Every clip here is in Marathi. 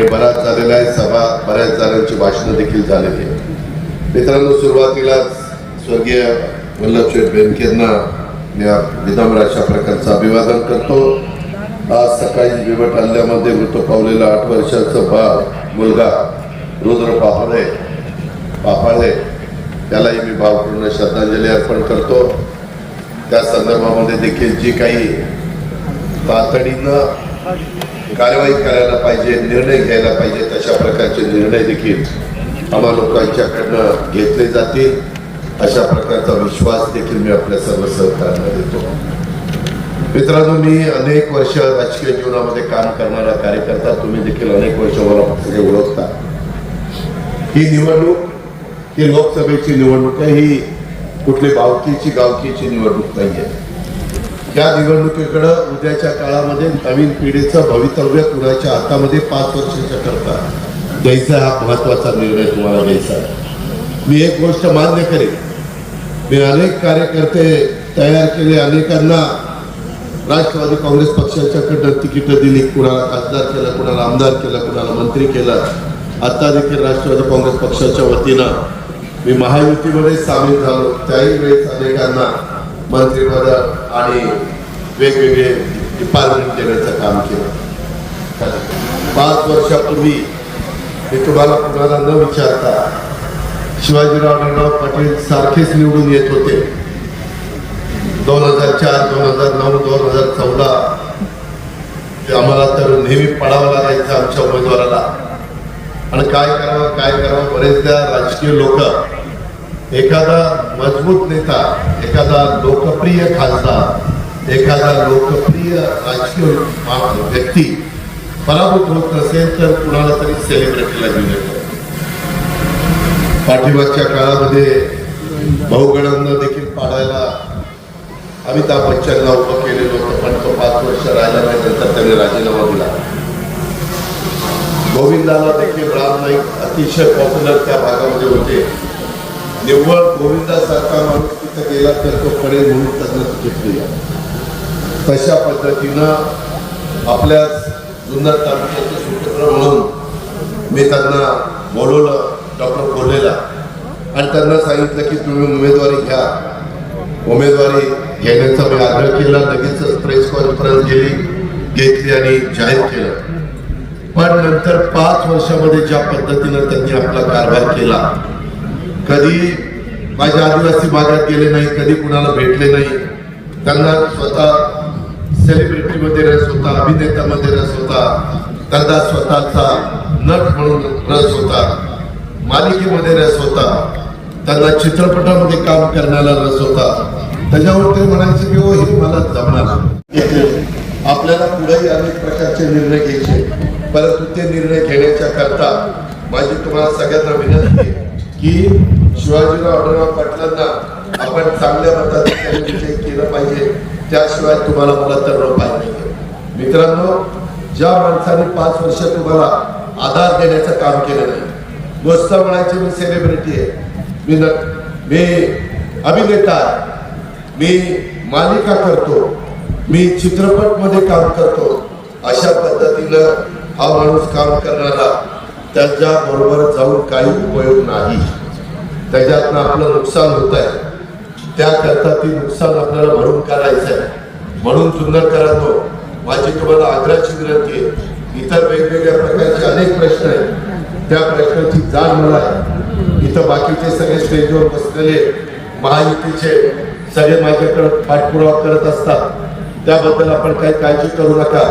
वेळ बराच झालेला आहे. सभा बऱ्याच जणांची भाषणं देखील झालेली आहे मित्रांनो सुरुवातीलाच स्वर्गीय वल्लभशेठ बेनकेंना या विनम्र अशा प्रकारचं अभिवादन करतो. आज सकाळी बिबट हल्ल्यामध्ये मृत पावलेला आठ वर्षाचं बाळ मुलगा रुद्र पापळे पापाळे त्यालाही मी भावपूर्ण श्रद्धांजली अर्पण करतो. त्या संदर्भामध्ये देखील जी काही तातडीनं कारवाई करायला पाहिजे निर्णय घ्यायला पाहिजे तशा प्रकारचे निर्णय देखील आम्हा लोकांच्याकडनं घेतले जातील. अशा प्रकारचा विश्वास देखील मी आपल्या सर्व सहकार्यांना देतो. मित्रांनो मी अनेक वर्ष राजकीय जीवनामध्ये काम करणारा कार्यकर्ता तुम्ही देखील अनेक वर्ष मला सगळे ओळखता. ही निवडणूक ही लोकसभेची निवडणूक आहे ही कुठली भावकीची गावकीची निवडणूक नाही आहे या निवडणुकीकडं उद्याच्या काळामध्ये नवीन पिढीचं भवितव्य कुणाच्या हातामध्ये पाच वर्षाच्या करता? द्यायचा हा महत्त्वाचा निर्णय तुम्हाला घ्यायचा मी एक गोष्ट मान्य करेन. मी अनेक कार्यकर्ते तयार केले अनेकांना राष्ट्रवादी काँग्रेस पक्षाच्याकडनं तिकीटं दिली कुणाला खासदार केलं कुणाला आमदार केलं कुणाला मंत्री केलं. आता देखील राष्ट्रवादी काँग्रेस पक्षाच्या वतीनं मी महायुतीमध्ये सामील झालो. त्याही वेळेस अनेकांना मंत्रिपद आणि वेगवेगळे डिपार्टमेंट देण्याचं काम केलं. पाच वर्षापूर्वी मी तुम्हाला कुणाला न विचारता शिवाजीराव आढळराव पाटील सारखेच निवडून येत होते. दोन हजार चार दोन हजार नऊ दोन हजार चौदा ते आम्हाला तर नेहमी पडावं लागायचं आमच्या उमेदवाराला. आणि काय करावं काय करावं बरेचदा राजकीय लोक एखादा मजबूत नेता एखादा लोकप्रिय खासदार एखादा लोकप्रिय राजकीय व्यक्ती पराभूत होत नसेल तर कुणाला तरी सेलिब्रिटीला घेऊन येतो. पाठीमागच्या काळामध्ये बहुगणांना देखील पाडायला अमिताभ बच्चनला उभं केलेलं होतं पण तो पाच वर्ष राहिला नाही नंतर त्याने राजीनामा दिला. गोविंदाला देखील राम नाईक अतिशय पॉप्युलर त्या भागामध्ये होते. निव्वळ गोविंदासारखा माणूस तिथं गेला तर तो पडेल म्हणून त्यांना तिकीट तशा पद्धतीनं आपल्या जुन्नर तालुक्याचे सूत्र म्हणून मी त्यांना बोलवलं डॉक्टर कोल्हेला आणि त्यांना सांगितलं की तुम्ही उमेदवारी घ्या. उमेदवारी घेण्याचा मी आग्रह केला. लगेचच प्रेस कॉन्फरन्स गेली घेतली आणि जाहीर केलं. पण नंतर पाच वर्षामध्ये ज्या पद्धतीनं त्यांनी आपला कारभार केला कधी माझ्या आदिवासी भागात गेले नाही कधी कुणाला भेटले नाही. त्यांना स्वतः सेलिब्रिटीमध्ये रस होता अभिनेत्यामध्ये रस होता. त्यांना स्वतःचा नट म्हणून रस होता. मालिकेमध्ये रस होता. त्यांना चित्रपटामध्ये काम करण्याला रस होता. त्याच्यावर ते म्हणायचे की हो हे मला जमणार आपल्याला पुढेही अनेक प्रकारचे निर्णय घ्यायचे परंतु ते निर्णय घेण्याच्या करता माझी तुम्हाला सगळ्यांना विनंती आहे की शिवाजीराव आढळराव पाटलांना आपण चांगल्या मताधिकारी विजय केलं पाहिजे. त्याशिवाय तुम्हाला मला तर पाहिजे मित्रांनो ज्या माणसाने पाच वर्ष तुम्हाला आधार देण्याचं काम केलं नाही गोष्ट म्हणायची मी सेलिब्रिटी आहे. मी न मी अभिनेता मी मालिका करतो. मी चित्रपटमध्ये काम करतो. अशा पद्धतीनं हा माणूस काम करणारा त्याच्या बरोबर जाऊन काही उपयोग नाही. त्याच्यातनं आपलं नुकसान होत आहे. त्याकरता ती नुकसान आपल्याला भरून काढायचं आहे म्हणून सुंदरकरांनो माझी तुम्हाला आग्रहाची विनंती आहे. इतर वेगवेगळ्या प्रकारचे अनेक प्रश्न आहेत. त्या प्रश्नाची जाण मला आहे. इथं बाकीचे सगळे स्टेजवर बसलेले महायुतीचे सगळे माझ्याकडे पाठपुरावा करत असतात. त्याबद्दल आपण काही काळजी करू नका.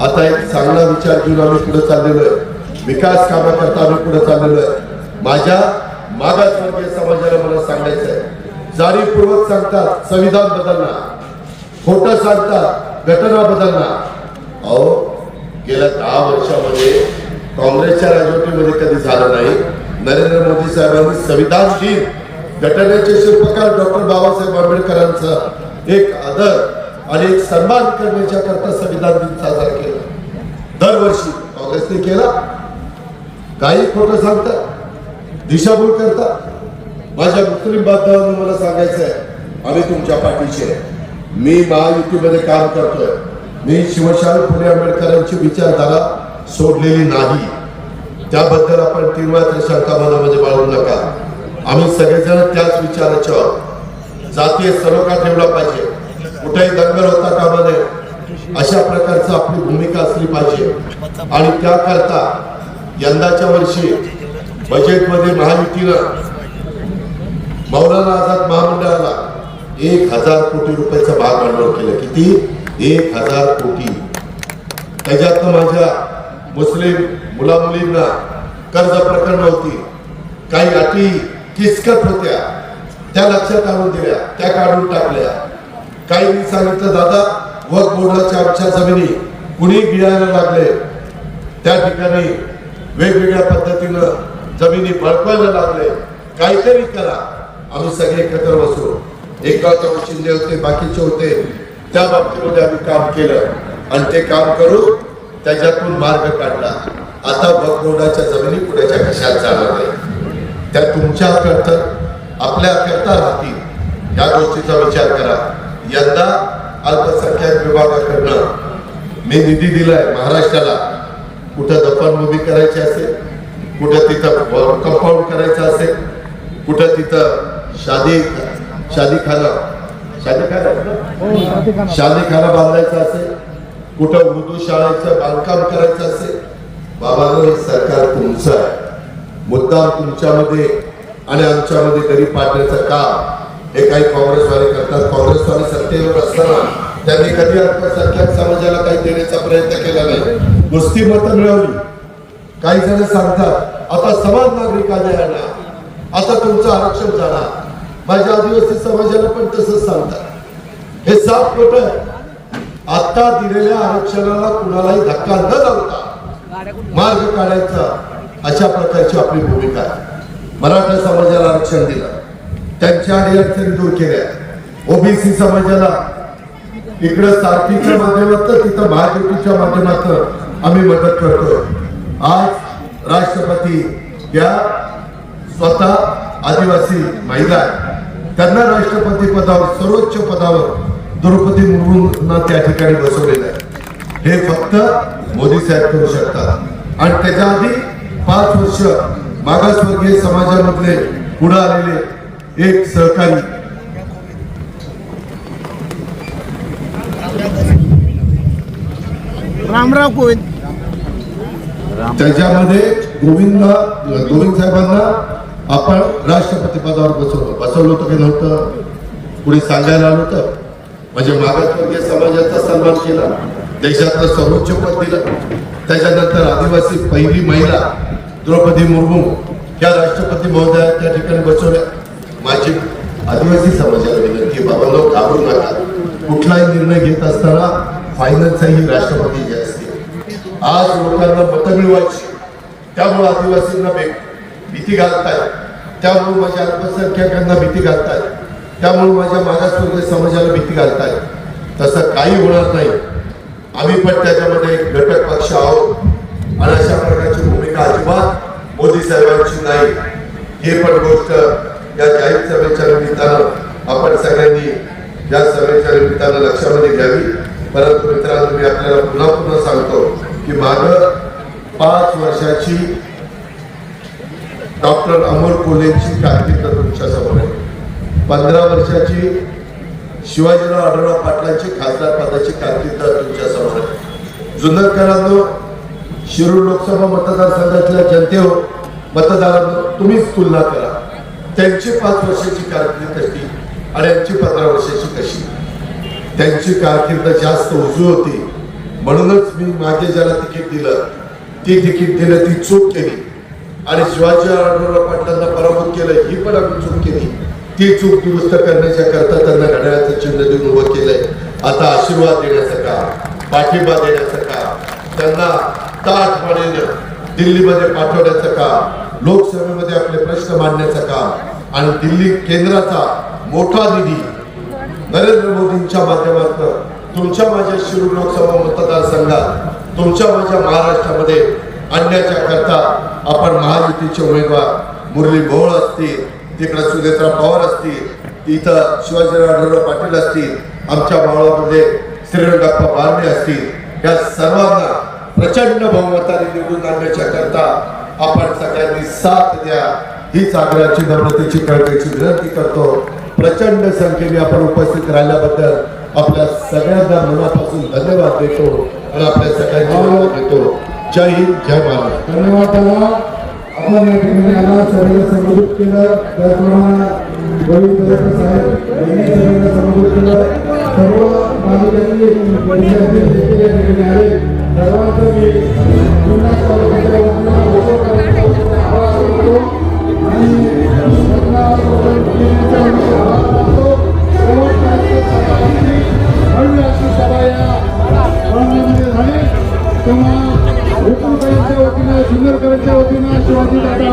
आता एक चांगला विचार घेऊन आम्ही पुढे चाललेलो आहे. विकास कामाकरता आम्ही पुढे चाललेलो आहे. माझ्या मागासवर्गीय समाजाला मला सांगायचं आहे जाणीवपूर्वक सांगतात संविधान बदलणार. खोटं सांगतात घटना बदलणार. अहो गेल्या दहा वर्षामध्ये काँग्रेसच्या राजवटीमध्ये कधी झालं नाही? नरेंद्र मोदी साहेबांनी संविधान दिन घटनेचे शिल्पकार डॉक्टर बाबासाहेब आंबेडकरांचा एक आदर आणि एक सन्मान करण्याच्या करता संविधान दिन साजरा केला. दरवर्षी काँग्रेसने केला. काही खोटं सांगतात. दिशाभूल करता. माझ्या कृत्रिम बांधवांना मला सांगायचं आहे आम्ही तुमच्या पाठीशी आहे. मी महायुतीमध्ये काम करतोय. मी शिवशाही फुले आंबेडकरांची विचारधारा सोडलेली नाही. त्याबद्दल आपण तीव्र शंका मनामध्ये बाळवू नका. आम्ही सगळेजण त्याच विचाराचे आहोत. जातीय सलोखा ठेवला पाहिजे. कुठेही दंगल होता कामा नये अशा प्रकारचं आपली भूमिका असली पाहिजे. आणि त्याकरता यंदाच्या वर्षी बजेटमध्ये महायुतीनं मौलाना आझाद महामंडळाला एक हजार कोटी रुपयाचं भाग भांडवल केलं. किती? एक हजार कोटी. त्याच्यातनं माझ्या मुस्लिम मुला मुलींना कर्ज प्रकरण होती. काही अटी किचकट होत्या. त्या लक्षात आणून दिल्या. त्या काढून टाकल्या. काहींनी सांगितलं दादा वक बोर्डाच्या आमच्या जमिनी कुणी गिळायला लागले? त्या ठिकाणी वेगवेगळ्या पद्धतीनं जमिनी बळकवायला लागले. काहीतरी करा. आम्ही सगळे एकत्र बसू. एकत्र शिंदे होते बाकीचे होते. त्या बाबतीमध्ये आम्ही काम केलं. आणि ते काम करू त्याच्यातून मार्ग काढला. आता वक्फ जमिनी पुढेच्या कशात जाणार नाही? त्या तुमच्या करता आपल्या करता राहतील. या गोष्टीचा विचार करा. यंदा अल्पसंख्याक विभागाकडनं मी निधी दिलाय महाराष्ट्राला. कुठं दफनभूमी करायची असेल? कुठं तिथं कंपाऊंड करायचं असेल कुठं तिथं शादी शादी खाना शादी खाना शादी खाना बांधायचा असेल कुठं उर्दू शाळेचं बांधकाम करायचं असेल बाबांनो हे सरकार तुमचं आहे. मुद्दाम तुमच्यामध्ये आणि आमच्यामध्ये गरीब पाडण्याचं काम हे काही काँग्रेसवाले करतात. काँग्रेसवाले सत्तेवर असताना त्यांनी कधी अल्पसंख्याक समाजाला काही देण्याचा प्रयत्न केला नाही. नुसती मतं मिळवली. काही जण सांगतात आता समान नागरिक आले आता तुमचं आरक्षण जाणार माझ्या आदिवासी समाजाला पण तसंच सांगतात. हे साफ खोट आता दिलेल्या आरक्षणाला कुणालाही धक्का न लावता मार्ग काढायचा अशा प्रकारची आपली भूमिका आहे. मराठा समाजाला आरक्षण दिलं. त्यांच्या अडीअडचणी दूर केल्या. ओबीसी समाजाला इकडं सारथीच्या माध्यमातून तिथं महायुतीच्या माध्यमातून आम्ही मदत करतोय. आज राष्ट्रपती या स्वतः आदिवासी महिला त्यांना राष्ट्रपती पदावर सर्वोच्च पदावर द्रौपदी मुर्मूंना त्या ठिकाणी बसवलेलं आहे. हे फक्त मोदी साहेब करू शकतात. आणि त्याच्या आधी पाच वर्ष मागासवर्गीय समाजामधले पुढे आलेले एक सहकारी रामराव कोविंद. त्याच्यामध्ये गोविंद गोविंद साहेबांना आपण राष्ट्रपती पदावर बसवलं. बसवलं होतं की नव्हतं? कुणी सांगायला आलं होतं? म्हणजे मागासवर्गीय समाजाचा सन्मान केला देशातलं सर्वोच्च पद दिलं. त्याच्यानंतर आदिवासी पहिली महिला द्रौपदी मुर्मू या राष्ट्रपती महोदया त्या ठिकाणी बसवल्या. माझी आदिवासी समाजाला विनंती बाबा लोक घाबरू नका. कुठलाही निर्णय घेत असताना फायनलचाही राष्ट्रपती जे आज लोकांना मतं मिळवायची. त्यामुळे आदिवासींना भे- भीती घालताय. त्यामुळे माझ्या अल्पसंख्याकांना भीती घालताय. त्यामुळे माझ्या मागासवर्गीय समाजाला भीती घालताय. तसं काही होणार नाही. आम्ही पण त्याच्यामध्ये एक घटक पक्ष आहोत. आणि अशा प्रकारची भूमिका अजिबात मोदी साहेबांची नाही. हे पण गोष्ट या जाहीर सभेच्या निमित्तानं आपण सगळ्यांनी या सभेच्या निमित्तानं लक्षामध्ये घ्यावी. परंतु मित्रांनो मी आपल्याला पुन्हा पुन्हा सांगतो की माग पाच वर्षाची डॉक्टर अमोल कोल्हेंची क्रांती तुमच्यासमोर आहे. पंधरा वर्षाची शिवाजीराव आढळराव पाटलांची खासदार पदाची कारकीर्द तुमच्यासमोर आहे. जुन्नरकरांनो शिरूर लोकसभा मतदारसंघातल्या जनतेवर मतदारांनो तुम्हीच तुलना करा. त्यांची पाच वर्षाची कारकीर्द कशी आणि यांची पंधरा वर्षाची कशी? त्यांची कारकीर्द जास्त उजवी होती. म्हणूनच मी मागे ज्याला तिकीट दिलं ती तिकीट दिलं ती चूक केली. आणि शिवाजी आढळराव पाटलांना पराभूत केलं ही पण आम्ही चूक केली. ती चूक दुरुस्त करण्याच्या करता त्यांना घड्याळाचं चिन्ह देऊन उभं केलंय. आता आशीर्वाद देण्याचं काम पाठिंबा देण्याचं काम त्यांना ताटपणेनं दिल्लीमध्ये पाठवण्याचं काम लोकसभेमध्ये आपले प्रश्न मांडण्याचं काम आणि दिल्ली केंद्राचा मोठा निधी नरेंद्र मोदींच्या माध्यमातून तुमच्या माझ्या शिरूर लोकसभा मतदारसंघात तुमच्या माझ्या महाराष्ट्रामध्ये आणण्याच्या करता आपण महायुतीचे उमेदवार मुरली भोळ असतील तिकडे सुनेत्रा पवार असतील इथं शिवाजीराव आढळराव पाटील असतील आमच्या मावळामध्ये श्रीरंगाप्पा बारणे असतील या सर्वांना प्रचंड बहुमताने निवडून आणण्याच्या करता आपण सगळ्यांनी साथ द्या. हीच आग्रहाची नम्रतेची कळकळीची विनंती करतो. प्रचंड संख्येने आपण उपस्थित राहिल्याबद्दल आपल्या सगळ्यांना मनापासून धन्यवाद देतो आणि आपल्या सगळ्यांना धन्यवाद देतो. जय हिंद जय महाराज धन्यवाद त्याला आपण या ठिकाणी आला सगळ्यांना संबोधित केलं. त्याचप्रमाणे साहेब यांनी सगळ्यांना संबोधित केलं. सर्व बांधवांनी या ठिकाणी आले. सर्वांचं मी वतीनं वतीनं शिवाजी वतीनं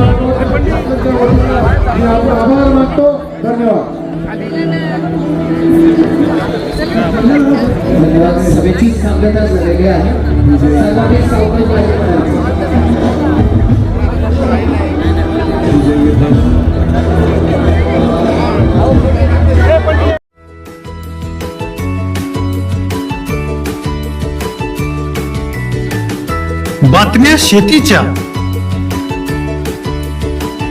मी आपला आभार मानतो. धन्यवाद. सभेची सांगता झालेली आहे सर्वांनी बातम्या शेतीच्या.